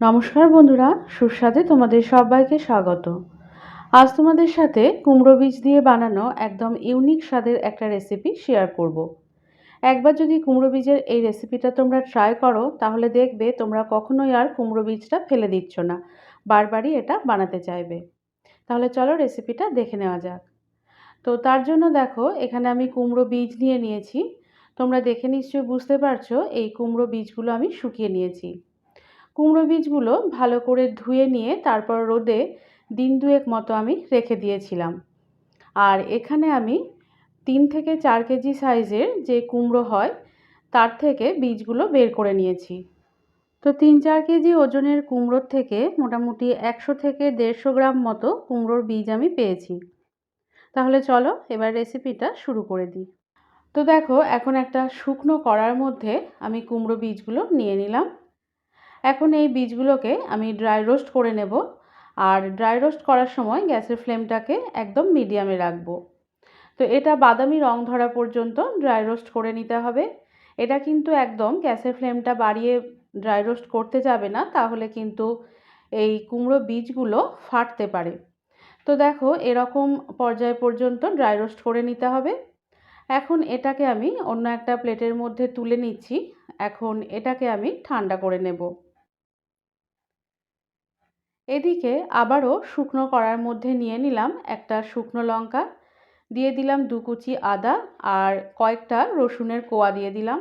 নমস্কার বন্ধুরা, সুস্বাদে তোমাদের সবাইকে স্বাগত। আজ তোমাদের সাথে কুমড়ো বীজ দিয়ে বানানো একদম ইউনিক স্বাদের একটা রেসিপি শেয়ার করব। একবার যদি কুমড়ো বীজের এই রেসিপিটা তোমরা ট্রাই করো, তাহলে দেখবে তোমরা কখনোই আর কুমড়ো বীজটা ফেলে দিচ্ছ না, বারবারই এটা বানাতে চাইবে। তাহলে চলো রেসিপিটা দেখে নেওয়া যাক। তো তার জন্য দেখো, এখানে আমি কুমড়ো বীজ নিয়ে নিয়েছি। তোমরা দেখে নিশ্চয়ই বুঝতে পারছ, এই কুমড়ো বীজগুলো আমি শুকিয়ে নিয়েছি। কুমড়ো বীজগুলো ভালো করে ধুয়ে নিয়ে তারপর রোদে দিন দুয়েক মতো আমি রেখে দিয়েছিলাম। আর এখানে আমি তিন থেকে চার কেজি সাইজের যে কুমড়ো হয়, তার থেকে বীজগুলো বের করে নিয়েছি। তো তিন চার কেজি ওজনের কুমড়োর থেকে মোটামুটি একশো থেকে দেড়শো গ্রাম মতো কুমড়োর বীজ আমি পেয়েছি। তাহলে চলো এবার রেসিপিটা শুরু করে দিই। তো দেখো, এখন একটা শুকনো কড়ার মধ্যে আমি কুমড়ো বীজগুলো নিয়ে নিলাম। এখন এই বীজগুলোকে আমি ড্রাই রোস্ট করে নেব। আর ড্রাই রোস্ট করার সময় গ্যাসের ফ্লেমটাকে একদম মিডিয়ামে রাখব। তো এটা বাদামি রং ধরা পর্যন্ত ড্রাই রোস্ট করে নিতে হবে। এটা কিন্তু একদম গ্যাসের ফ্লেমটা বাড়িয়ে ড্রাই রোস্ট করতে যাবে না, তাহলে কিন্তু এই কুমড়ো বীজগুলো ফাটতে পারে। তো দেখো, এরকম পর্যায় পর্যন্ত ড্রাই রোস্ট করে নিতে হবে। এখন এটাকে আমি অন্য একটা প্লেটের মধ্যে তুলে নিচ্ছি। এখন এটাকে আমি ঠান্ডা করে নেব। এদিকে আবারও শুকনো কড়ার মধ্যে নিয়ে নিলাম একটা শুকনো লঙ্কা। দিয়ে দিলাম দু কুচি আদা আর কয়েকটা রসুনের কোয়া দিয়ে দিলাম।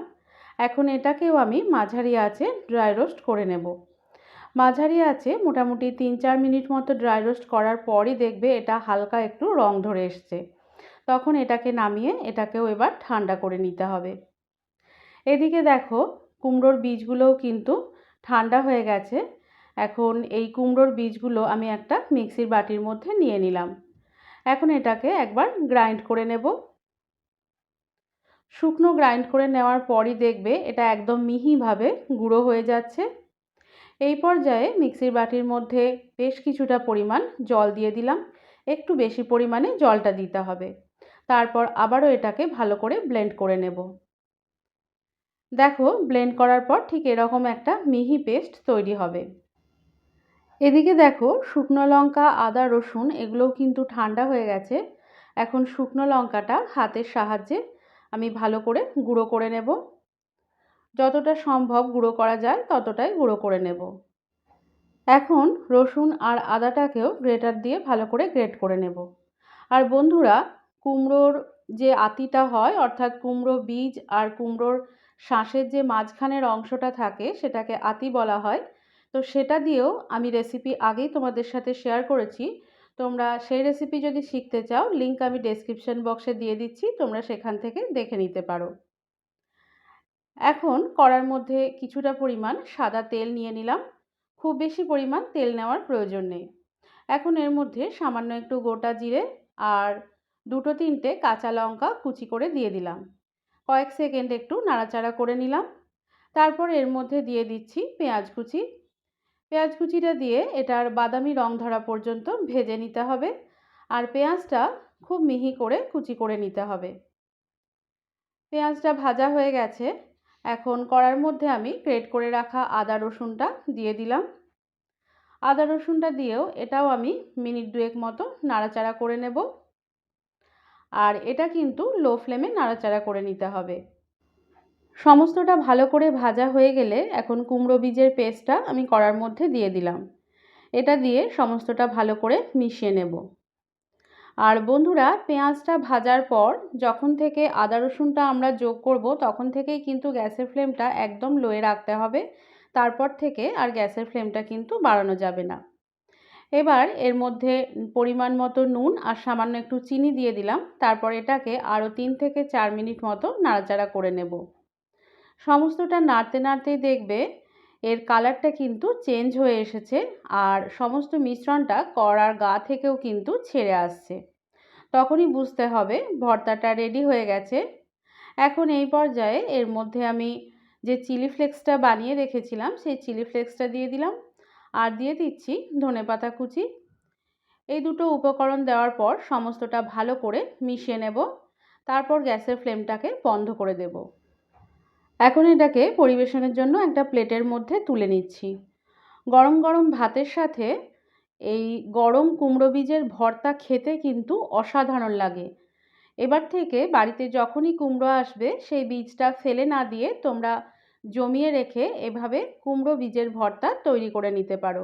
এখন এটাকেও আমি মাঝারি আছে ড্রাই রোস্ট করে নেব। মাঝারি আছে মোটামুটি তিন চার মিনিট মতো ড্রাই রোস্ট করার পরই দেখবে এটা হালকা একটু রং ধরে এসছে। তখন এটাকে নামিয়ে এটাকেও এবার ঠান্ডা করে নিতে হবে। এদিকে দেখো কুমড়োর বীজগুলোও কিন্তু ঠান্ডা হয়ে গেছে। এখন এই কুমড়োর বীজগুলো আমি একটা মিক্সির বাটির মধ্যে নিয়ে নিলাম। এখন এটাকে একবার গ্রাইন্ড করে নেব। শুকনো গ্রাইন্ড করে নেওয়ার পরই দেখবে এটা একদম মিহিভাবে গুঁড়ো হয়ে যাচ্ছে। এই পর্যায়ে মিক্সির বাটির মধ্যে বেশ কিছুটা পরিমাণ জল দিয়ে দিলাম। একটু বেশি পরিমাণে জলটা দিতে হবে। তারপর আবারও এটাকে ভালো করে ব্লেন্ড করে নেব। দেখো, ব্লেন্ড করার পর ঠিক এরকম একটা মিহি পেস্ট তৈরি হবে। এদিকে দেখো, শুকনো লঙ্কা, আদা, রসুন এগুলোও কিন্তু ঠান্ডা হয়ে গেছে। এখন শুকনো লঙ্কাটা হাতের সাহায্যে আমি ভালো করে গুঁড়ো করে নেব। যতটা সম্ভব গুঁড়ো করা যায় ততটাই গুঁড়ো করে নেব। এখন রসুন আর আদাটাকেও গ্রেটার দিয়ে ভালো করে গ্রেট করে নেব। আর বন্ধুরা, কুমড়োর যে আতিটা হয়, অর্থাৎ কুমড়ো বীজ আর কুমড়োর শাঁসের যে মাঝখানের অংশটা থাকে, সেটাকে আতি বলা হয়। তো সেটা দিয়েও আমি রেসিপি আগেই তোমাদের সাথে শেয়ার করেছি। তোমরা সেই রেসিপি যদি শিখতে চাও লিঙ্ক আমি ডেসক্রিপশন বক্সে দিয়ে দিচ্ছি, তোমরা সেখান থেকে দেখে নিতে পারো। এখন কড়ার মধ্যে কিছুটা পরিমাণ সাদা তেল নিয়ে নিলাম। খুব বেশি পরিমাণ তেল নেওয়ার প্রয়োজন নেই। এখন এর মধ্যে সামান্য একটু গোটা জিরে আর দুটো তিনটে কাঁচা লঙ্কা কুচি করে দিয়ে দিলাম। কয়েক সেকেন্ড একটু নাড়াচাড়া করে নিলাম। তারপর এর মধ্যে দিয়ে দিচ্ছি পেঁয়াজ কুচি। পেঁয়াজ কুচিটা দিয়ে এটার বাদামি রং ধরা পর্যন্ত ভেজে নিতে হবে আর পেঁয়াজটা খুব মিহি করে কুচি করে নিতে হবে। পেঁয়াজটা ভাজা হয়ে গেছে। এখন কড়ার মধ্যে আমি গ্রেট করে রাখা আদা রসুনটা দিয়ে দিলাম। আদা রসুনটা দিয়েও এটাও আমি মিনিট দুয়েক মতো নাড়াচাড়া করে নেব। আর এটা কিন্তু লো ফ্লেমে নাড়াচাড়া করে নিতে হবে। সমস্তটা ভালো করে ভাজা হয়ে গেলে এখন কুমড়ো বীজের পেস্টটা আমি কড়ার মধ্যে দিয়ে দিলাম। এটা দিয়ে সমস্তটা ভালো করে মিশিয়ে নেব। আর বন্ধুরা, পেঁয়াজটা ভাজার পর যখন থেকে আদা রসুনটা আমরা যোগ করব, তখন থেকেই কিন্তু গ্যাসের ফ্লেমটা একদম লোয়ে রাখতে হবে। তারপর থেকে আর গ্যাসের ফ্লেমটা কিন্তু বাড়ানো যাবে না। এবার এর মধ্যে পরিমাণ মতো নুন আর সামান্য একটু চিনি দিয়ে দিলাম। তারপর এটাকে আরও তিন থেকে চার মিনিট মতো নাড়াচাড়া করে নেব। সমস্তটা নাড়তে নাড়তেই দেখবে এর কালারটা কিন্তু চেঞ্জ হয়ে এসেছে আর সমস্ত মিশ্রণটা কড়ার গা থেকেও কিন্তু ছেড়ে আসছে। তখনই বুঝতে হবে ভর্তাটা রেডি হয়ে গেছে। এখন এই পর্যায়ে এর মধ্যে আমি যে চিলি ফ্লেক্সটা বানিয়ে রেখেছিলাম, সেই চিলি ফ্লেক্সটা দিয়ে দিলাম আর দিয়ে দিচ্ছি ধনে পাতা কুচি। এই দুটো উপকরণ দেওয়ার পর সমস্তটা ভালো করে মিশিয়ে নেব। তারপর গ্যাসের ফ্লেমটাকে বন্ধ করে দেব। এখন এটাকে পরিবেশনের জন্য একটা প্লেটের মধ্যে তুলে নিচ্ছি। গরম গরম ভাতের সাথে এই গরম কুমড়ো বীজের ভর্তা খেতে কিন্তু অসাধারণ লাগে। এবার থেকে বাড়িতে যখনই কুমড়ো আসবে, সেই বীজটা ফেলে না দিয়ে তোমরা জমিয়ে রেখে এভাবে কুমড়ো বীজের ভর্তা তৈরি করে নিতে পারো।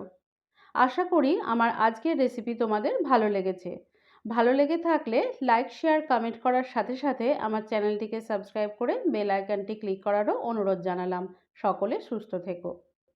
আশা করি আমার আজকের রেসিপি তোমাদের ভালো লেগেছে। ভালো লেগে থাকলে লাইক, শেয়ার, কমেন্ট করার সাথে সাথে আমার চ্যানেলটিকে সাবস্ক্রাইব করে বেল আইকনটি ক্লিক করারও অনুরোধ জানালাম। সকলে সুস্থ থেকো।